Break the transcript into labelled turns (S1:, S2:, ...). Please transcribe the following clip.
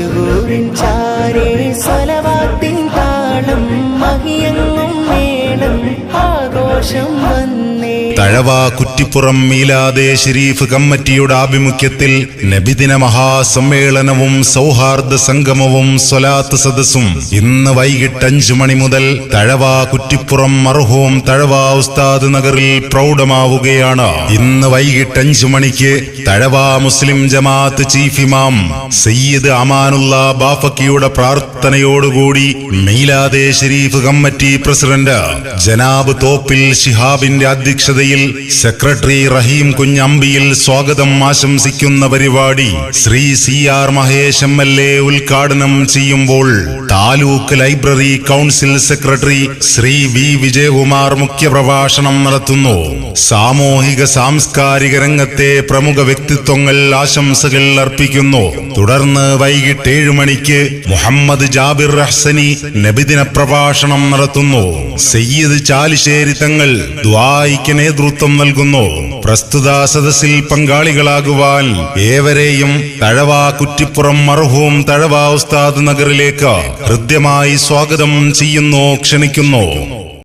S1: മഷഹൂരിൻ ചാരേ സ്വലവാത്തിൻ താളം മഹിയങ്ങും വേണം ആഘോഷം വന്നേ.
S2: തഴവ കുറ്റിപ്പുറം മീലാദെ ഷെരീഫ് കമ്മിറ്റിയുടെ ആഭിമുഖ്യത്തിൽ നബിദിന മഹാസമ്മേളനവും സൗഹാർദ്ദ സംഗമവും സ്വലാത്ത് സദസ്സും ഇന്ന് വൈകിട്ട് അഞ്ചു മണി മുതൽ തഴവ കുറ്റിപ്പുറം മർഹോം തഴവ ഉസ്താദ് നഗറിൽ പ്രൗഢമാവുകയാണ്. ഇന്ന് വൈകിട്ട് അഞ്ചു മണിക്ക് തഴവ മുസ്ലിം ജമാഅത്ത് ചീഫ് ഇമാം സയ്യിദ് അമാനുള്ള ബാഫക്കിയുടെ പ്രാർത്ഥനയോടുകൂടി മീലാദേ ഷെരീഫ് കമ്മിറ്റി പ്രസിഡന്റ് ജനാബ് തോപ്പിൽ ഷിഹാബിന്റെ അധ്യക്ഷതയിൽ സെക്രട്ടറി റഹീം കുഞ്ഞമ്പിയിൽ സ്വാഗതം ആശംസിക്കുന്ന പരിപാടി Shri C R Mahesh M L A ഉദ്ഘാടനം ചെയ്യുമ്പോൾ taluk library council secretary Shri V Vijayakumar മുഖ്യപ്രഭാഷണം നടത്തുന്നു. സാമൂഹിക സാംസ്കാരിക രംഗത്തെ പ്രമുഖ വ്യക്തിത്വങ്ങൾ ആശംസകൾ അർപ്പിക്കുന്നു. തുടർന്ന് വൈകിട്ട് ഏഴു മണിക്ക് മുഹമ്മദ് ജാബിർ റഹ്സനി നബിദിന പ്രഭാഷണം നടത്തുന്നു. സയ്യിദ് ചാലിശ്ശേരി തങ്ങൾ ദ്വായിക്ക് നേതൃത്വം നൽകുന്നു. പ്രസ്തുത സദസ്സിൽ പങ്കാളികളാകുവാൻ ഏവരെയും തഴവ കുറ്റിപ്പുറം മർഹൂം തഴവ ഉസ്താദ് നഗറിലേക്ക് ഹൃദ്യമായി സ്വാഗതം ചെയ്യുന്നു ക്ഷണിക്കുന്നു.